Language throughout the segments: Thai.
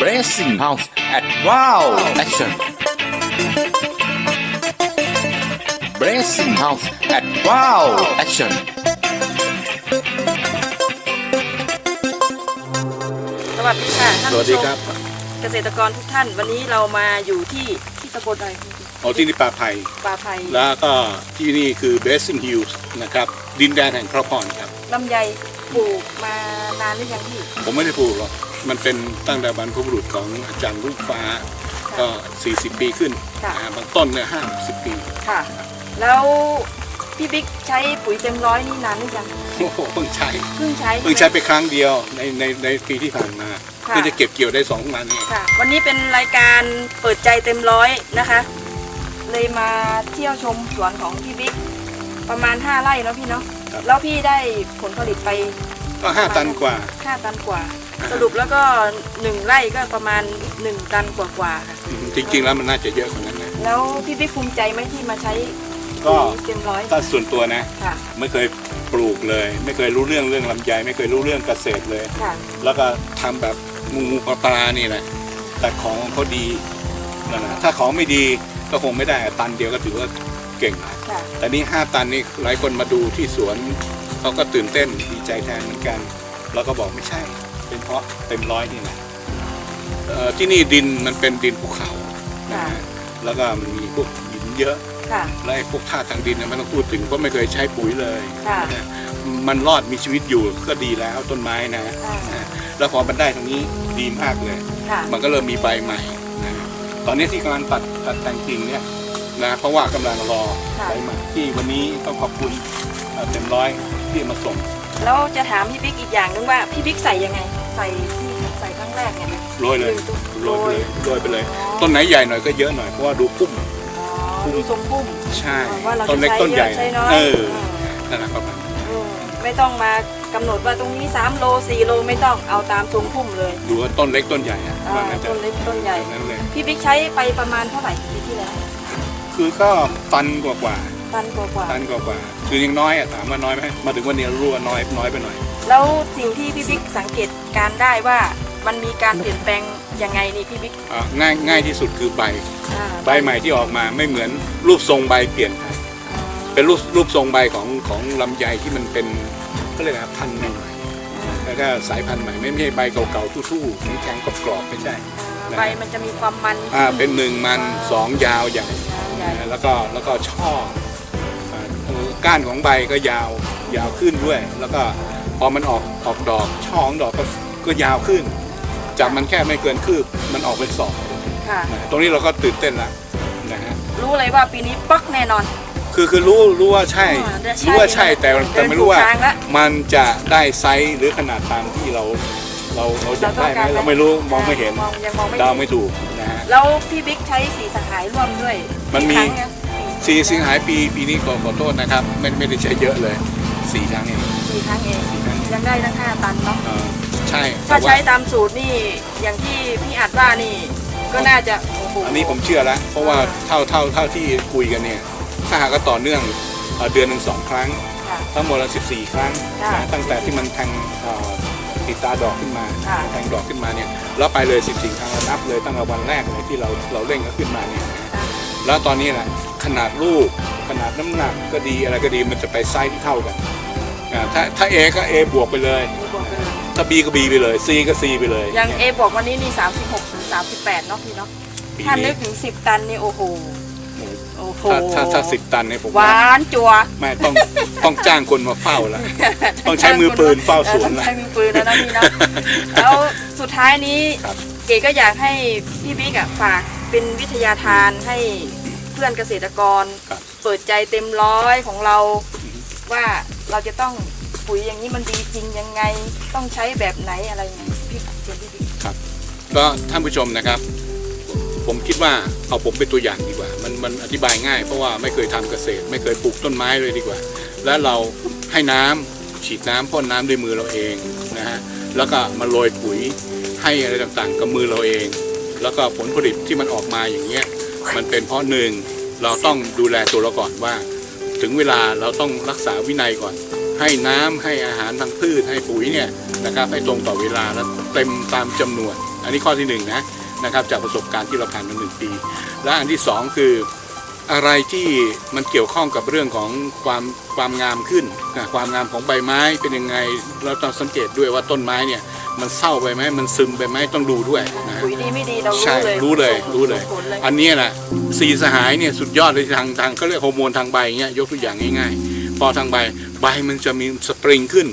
Bracing House at Wow Action Bracing House at Wow Action สวัสดีค่ะท่านสวัสผู้ดีชมครับเกษตรกรทุกท่าน วันนี้เรามาอยู่ที่ที่ตำบลอะไรเอาที่นี่ป่าไผ่ป่าไผ่แล้วก็ที่นี่คือ Blessing Hills นะครับ ดินแดนแห่งพระพรครับ ลำไยปลูกมานานหรือยังพี่ ผมไม่ได้ปลูกหรอก มันเป็นตั้งแต่บรรพบุรุษของอาจารย์ลูกฟ้าก็ 40 ปีขึ้นค่ะอ่าบางต้นเนี่ย50ปีค่ะ แล้วพี่บิ๊กใช้ปุ๋ยเต็มร้อยนี่นานหรือยังโอ้โหเพิ่งใช้เพิ่งใช้เพิ่งใช้ไปครั้งเดียวในในในปีที่ผ่านมาค่ะ เพิ่งจะเก็บเกี่ยวได้สองวันเองค่ะ วันนี้เป็นรายการเปิดใจเต็มร้อยนะคะ เลยมาเที่ยวชมสวนของพี่บิ๊กประมาณ 5 ไร่เนาะพี่เนาะแล้วพี่ได้ผลผลิตไปก็5ตันกว่า 5ตันกว่าอ่า สรุปแล้วก็1ไร่ก็ประมาณ1ตันกว่าๆค่ะอืมจริง ๆ แล้วมันน่าจะเยอะกว่านั้นนะ แล้วพี่บิ๊กภูมิใจไหมที่มาใช้ก็ ปุ๋ยเต็มร้อยถ้าส่วนตัวนะ ค่ะ ไม่เคยปลูกเลย ไม่เคยรู้เรื่องเรื่องลำไยไม่เคยรู้เรื่องเกษตรเลย ค่ะ แล้วก็ทำแบบงูงูปลาปลานี่แหละแต่ของเขาดีนั่นนะถ้าของไม่ดีก็คงไม่ได้ตันเดียวก็ถือว่าเก่งนะค่ะ แต่นี่ห้าตันนี่หลายคนมาดูที่สวนเขาก็ตื่นเต้นดีใจแทนเหมือนกัน แล้วก็บอกไม่ใช่เป็นเพ ราะเต็มร้อยนี่นะเอ่อที่นี่ดินมันเป็นดินภูเขานะฮะแล้วก็มันมีพวกหินเยอะค่ะและไอ้พวกธาตุทางดินเนี่ยไม่ต้องพูดถึงเพราะไม่เคยใช้ปุ๋ยเลยค่ะนะมันรอดมีชีวิตอยู่ก็ดีแล้วต้นไม้นะค่ะนะแล้วพอมันได้ตรงนี้ดีมากเลยค่ะมันก็เริ่มมีใบใหม่นะตอนนี้ที่กำลังตัดตัดแต่งกิ่งเนี่ย นะเพราะว่ากำลังรอค่ะใบใหม่ที่วันนี้ต้องขอบคุณเอ่อเต็มร้อยที่มาส่งแล้วจะถามพี่บิ๊กอีกอย่างนึงว่าพี่บิ๊กใส่ยังไง ใส่ที่ใส่ครั้งแรกเนี่ยโรยเลยโรยโรยไปเลยโรยไปเลยต้นไหนใหญ่หน่อยก็เยอะหน่อยเพราะว่าดูพุ่ม อ๋อดูทรงพุ่มใช่ว่าเราต้นเล็กจะต้นใหญ่ใช้เยอะใช้น้อยเออเออนั่นแหละประมาณนั้นเออไม่ต้องมากำหนดว่าตรงนี้ 3 โล 4 โลไม่ต้องเอาตามทรงพุ่มเลยดูว่าต้นเล็กต้นใหญ่อะอ่าว่างั้นจะต้นเล็กต้นใหญ่ แบบนั้นเลยพี่บิ๊กใช้ไปประมาณเท่าไหร่ปีที่แล้ว คือก็ตันกว่ากว่าตันกว่าตันกว่ากว่าคือยังน้อยอะถามว่าน้อยไหมมาถึงวันนี้รู้ว่าน้อยน้อยไปหน่อยๆแล้วสิ่งที่พี่บิ๊กสังเกตการได้ว่ามันมีการเปลี่ยนแปลงยังไงนี่พี่บิ๊กอ่าง่ายง่ายที่สุดคือใบ อ่าใบใหม่ที่ออกมาไม่เหมือนรูปทรงใบเปลี่ยนไปอ่าเป็นรูปรูปทรงใบของของลำไยที่มันเป็นก็เรียกอะไรพันธุ์ใหม่ๆแล้วก็สายพันธุ์ใหม่ไม่ใช่ใบเก่าๆทู่ๆแข็งๆกรอบๆไม่ใช่ อ่าใบมันจะมีความมันอ่าเป็นหนึ่งมันสองยาวใหญ่ใหญ่ แล้วก็แล้วก็ช่ออ่าก้านของใบก็ยาวยาวขึ้นด้วย แล้วก็พอมันออกออกดอกช่อของดอกก็ก็ยาวขึ้น จากมันแค่ไม่เกินคืบมันออกเป็นสองค่ะนะตรงนี้เราก็ตื่นเต้นแล้วนะฮะรู้เลยว่าปีนี้ปักแน่นอน คือคือรู้รู้ว่าใช่อ่าได้ใช่รู้ว่าใช่แต่แต่ไม่รู้ว่าเดินถูกทางละมันจะได้ไซส์หรือขนาดตามที่เรา เราเราจะได้ไหมเราไม่รู้มองไม่เห็นมองยังมองไม่เดาเห็นไม่ถูกนะฮะแล้วพี่บิ๊กใช้สีสหายร่วมด้วยมันมีกี่ครั้งอะสี่สิงหาปีปีนี้ขอขอโทษนะครับ ไม่ไม่ได้ใช้เยอะเลยสี่ครั้งเองสี่ครั้งเองสี่ครั้งยังได้ตั้งห้าตันเนาะเอ่อใช่ถ้าแต่ว่ใช้ตามสูตรนี่อย่างที่พี่อัดว่านี่ก็น่าจะโอ้โหอันนี้ผมเชื่อแล้วเพราะว่าเท่าเท่าเท่าที่คุยกันเนี่ยถ้าหากว่าต่อเนื่องเอ่อเดือนหนึ่งสองครั้งค่ะทั้งหมดละ14ครั้งค่ะนะตั้งแต่ที่มันแทงเอ่อ ติดตาดอกขึ้นมาค่ะแทงดอกขึ้นมาเนี่ยแล้วไปเลย14ครั้งแล้วนับเลยตั้งแต่วันแรกเลยที่เราเราเร่งก็ขึ้นมาเนี่ยค่ะแล้วตอนนี้แหละขนาดลูกขนาดน้ำหนักก็ดีอะไรก็ดีมันจะไปไซส์ที่เท่ากันอ่าถ้าถ้า A ก็ A บวกไปเลยมีบอกไปเลยถ้า B ก็ B ไปเลย C ก็ C ไปเลยอย่าง A นี่บอกวันนี้นี่36ถึง38เนาะพี่เนาะปีถ้านึนี้กถึง 10 ตันนี่โอ้โห โอ้โหถ้าถ้าถ้าสิบตันเนี่ยผมหวานจัวไม่ต้องต้องจ้างคนมาเฝ้าแล้วต้องใช้มือปืนเฝ้าสวนต้องละใช้มือปืนแล้วนะพี่เนาะแล้วสุดท้ายนี้ครับเก๋ก็อยากให้พี่บิ๊กอะฝากเป็นวิทยาทานให้เพื่อนเกษตรกรครับเปิดใจเต็มร้อยของเรา ว่าเราจะต้องปุ๋ยอย่างนี้มันดีจริงยังไงต้องใช้แบบไหนอะไรยังไงพี่เชิญพี่บิ๊กก็ท่านผู้ชมนะครับ ผมคิดว่าเอาผมเป็นตัวอย่างดีกว่า มันอธิบายง่าย เพราะว่าไม่เคยทำเกษตร ไม่เคยปลูกต้นไม้เลยดีกว่า แล้วเราให้น้ำฉีดน้ำพ่นน้ำด้วยมือเราเองนะฮะแล้วก็มาโรยปุ๋ยให้อะไรต่างๆกับมือเราเอง แล้วก็ผลผลิตที่มันออกมาอย่างเงี้ยมันเป็นเพราะหนึ่งเราต้องดูแลตัวเราก่อนว่า ถึงเวลาเราต้องรักษาวินัยก่อน ให้น้ำให้อาหารทางพืชให้ปุ๋ยเนี่ยนะครับให้ตรงต่อเวลาและเต็มตามจำนวน อันนี้ข้อที่หนึ่งนะนะครับจากประสบการณ์ที่เราผ่านมาหนึ่งปี และอันที่สองคืออะไรที่มันเกี่ยวข้องกับเรื่องของความความงามขึ้นนะความงามของใบไม้เป็นยังไงเราต้องสังเกตด้วยว่าต้นไม้เนี่ยมันเศร้าไปไหมมันซึมไปไหมต้องดูด้วยนะฮะปุ๋ยดีไม่ดีเราใช่รู้เลยรู้เลยรู้เลยผลเลยอันเนี้ยนะสีสหายเนี่ยสุดยอดเลยทางทางเขาเรียกฮอร์โมนทางใบเงี้ยยกตัวอย่างง่ายๆ พอทางใบใบมันจะมีสปริงขึ้น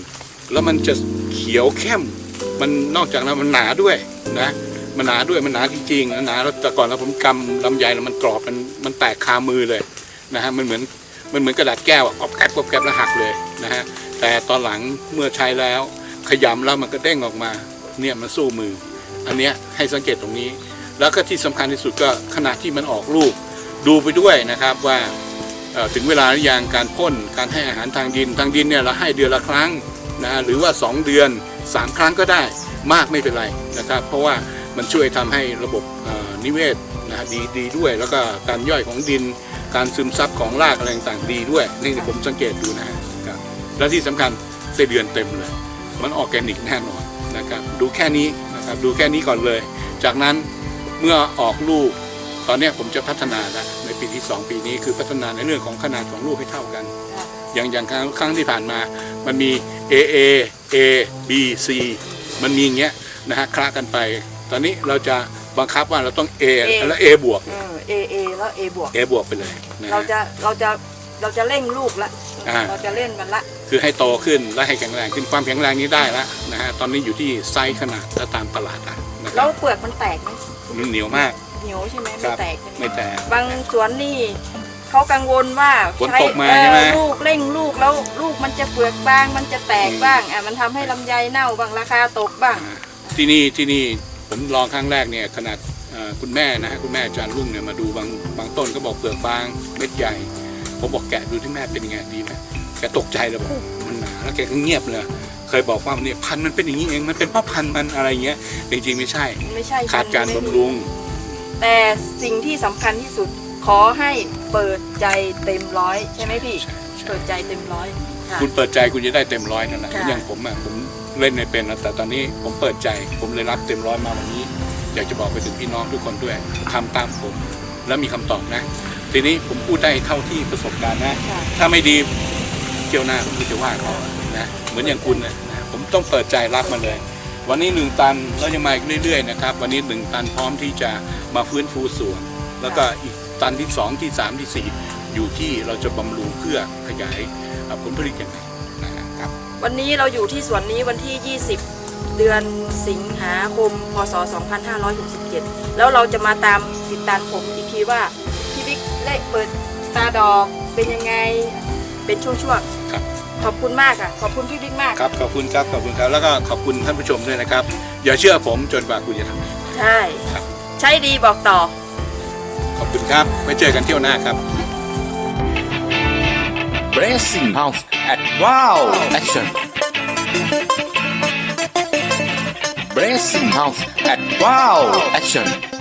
แล้วมันจะเขียวเข้มมันนอกจากนั้นมันหนาด้วยนะ มันหนาด้วยมันหนาจริงๆหนาแล้วแต่ก่อนเราผมกำลำไยแล้วมันกรอบมันมันแตกคามือเลยนะฮะมันเหมือนมันเหมือนกระดาษแก้วอะกรอบแกรบกรอบแกรบแล้วหักเลยนะฮะแต่ตอนหลังเมื่อใช้แล้วขยำแล้วมันก็เด้งออกมาเนี่ยมันสู้มือ อันเนี้ยให้สังเกตตรงนี้ แล้วก็ที่สำคัญที่สุดก็ขณะที่มันออกลูกดูไปด้วยนะครับว่าถึงเวลาหรือยังการพ่นการให้อาหารทางดินทางดินเนี่ยเราให้เดือนละครั้งนะหรือว่า 2 เดือน 3 ครั้งก็ได้มากไม่เป็นไรนะครับ เพราะว่า มันช่วยทำให้ระบบนิเวศนะดีดีด้วย แล้วก็การย่อยของดิน การซึมซับของรากอะไรต่างๆดีด้วย นี่ผมสังเกตดูนะครับและที่สำคัญได้เดือนเต็มเลย มันออร์แกนิกแน่นอนนะครับ ดูแค่นี้นะครับ ดูแค่นี้ก่อนเลย จากนั้นเมื่อออกลูก ตอนนี้ผมจะพัฒนาแล้วในปีที่ 2 ปีนี้คือพัฒนาในเรื่องของขนาดของลูกให้เท่ากัน อย่างอย่างครั้งครั้งที่ผ่านมา มันมี A A A B C มันมีอย่างเงี้ยนะฮะคละกันไป ตอนนี้เราจะบังคับว่าเราต้อง A แล้ว A บวก เออ A A แล้ว A บวก A บวกไปเลยนะฮะเราจะเราจะเราจะเร่งลูกละอ่า เราจะเล่นมันละคือให้โตขึ้นและให้แข็งแรงขึ้นความแข็งแรงนี้ได้แล้วนะฮะตอนนี้อยู่ที่ไซส์ขนาดและตามตลาดอะนะคแล้รัวบเปลือกมันแตกไหมมันเหนียวมากเหนียวใช่ไหมคไม่รับแตกใช่ไหมไม่แตก บางสวนนี่เขากังวลว่าฝนใช้ตกมาเอ่อใช่ไหมลูกเร่งลูกแล้วลูกมันจะเปลือกบางมันจะแตกบ้างอะมันทำให้ลำไยเน่าบ้างราคาตกบ้างอ่าที่นี่ที่นี่ ผมลองครั้งแรกเนี่ยขนาดเอ่อคุณแม่นะฮะคุณแม่อาจารย์รุ่งเนี่ยมาดูบางบางต้นก็บอกเปลือกบางเม็ดใหญ่ ผมบอกแกะดูที่แม่เป็นยังไงดีไหมแกตกใจเลยบอกมันหนาแล้วแกก็เงียบเลยเคยบอกว่าเนี่ยพันธุ์มันเป็นอย่างนี้เองมันเป็นเพราะพันธุ์มันอะไรเงี้ยจริงๆไม่ใช่ ไม่ใช่ขาดการพันธุ์บำรุง แต่สิ่งที่สำคัญที่สุดขอให้เปิดใจเต็มร้อยใช่ไหมพี่ใช่ใช่เปิดใจเต็มร้อยค่ะคุณเปิดใจคุณจะได้เต็มร้อยนั่นแหละค่ะอย่างผมอะผม เล่นไม่เป็นนะแต่ตอนนี้ผมเปิดใจ ผมเลยรับเต็มร้อยมาวันนี้ อยากจะบอกไปถึงพี่น้องทุกคนด้วยทำตามผม แล้วมีคำตอบนะ ทีนี้ผมพูดได้เท่าที่ประสบการณ์นะค่ะถ้าไม่ดีเที่ยวหน้าผมก็จะว่าเขานะเหมือนอย่างคุณนะนะผมต้องเปิดใจรับมาเลย วันนี้หนึ่งตันแล้วยังมาอีกเรื่อยๆนะครับวันนี้หนึ่งตันพร้อมที่จะมาฟื้นฟูสวนแล้วก็อีกตันที่สองที่สามที่สี่อยู่ที่เราจะบำรุงเพื่อขยายเอ่อผลผลิตยังไงนะครับ วันนี้เราอยู่ที่สวนนี้วันที่ 20 เดือนสิงหาคม พศ 2567 แล้วเราจะมาตามติดตามผมอีกทีว่าพี่บิ๊กได้เปิดตาดอกเป็นยังไง เป็นช่วงครับ ๆ ขอบคุณมากอะ ขอบคุณพี่บิ๊กมาก ครับ ขอบคุณครับ ขอบคุณครับ แล้วก็ขอบคุณท่านผู้ชมด้วยนะครับ อย่าเชื่อผมจนกว่าคุณจะทำใช่ครับใช้ดีบอกต่อขอบคุณครับ ไว้เจอกันเที่ยวหน้าครับ Blessing House at Wow! Action. Blessing House at Wow! Action